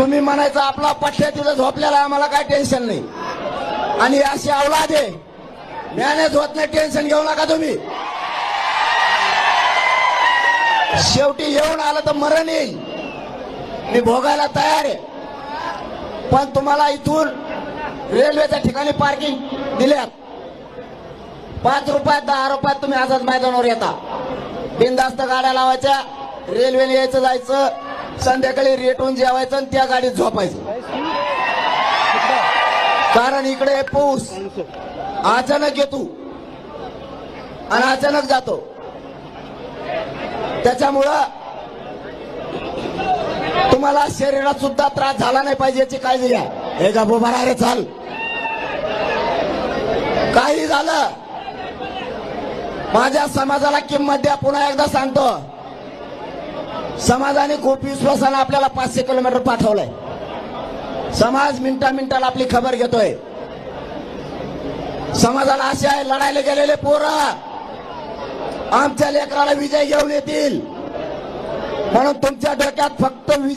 तुम्ही म्हणायचं आपला पट्ट्या तिथं झोपलेला आम्हाला काय टेन्शन नाही. आणि अशी अवलाद आहे. मॅनेज होत नाही टेन्शन घेऊ नका तुम्ही. शेवटी येऊन आलं तर मरण येईल. मी भोगायला तयार आहे. पण तुम्हाला इथून रेल्वेच्या ठिकाणी पार्किंग दिल्यात. पाच रुपयात दहा रुपयात तुम्ही आझाद मैदानावर येता. बिनधास्त गाड्या लावायच्या रेल्वेने यायचं जायचं. संध्याकाळी रेटून जेवायचं आणि त्या गाडीत झोपायचं. कारण इकडे पाऊस. अचानक येतो. आणि अचानक जातो. त्याच्यामुळं तुम्हाला शरीरात सुद्धा त्रास झाला नाही पाहिजे याची काळजी घ्या. हे का बोबारा रे चाल. काही झालं. माझ्या समाजाला किंमत द्या पुन्हा एकदा सांगतो. समाजाने खूप विश्वासानं आपल्याला पाचशे किलोमीटर पाठवलंय. समाज मिनिटा मिनिटाला आपली खबर घेतोय. समाजाला असे आहे लढायला गेलेले पोरं आमच्या लेकराला विजय घेऊन येतील. म्हणून तुमच्या डोक्यात फक्त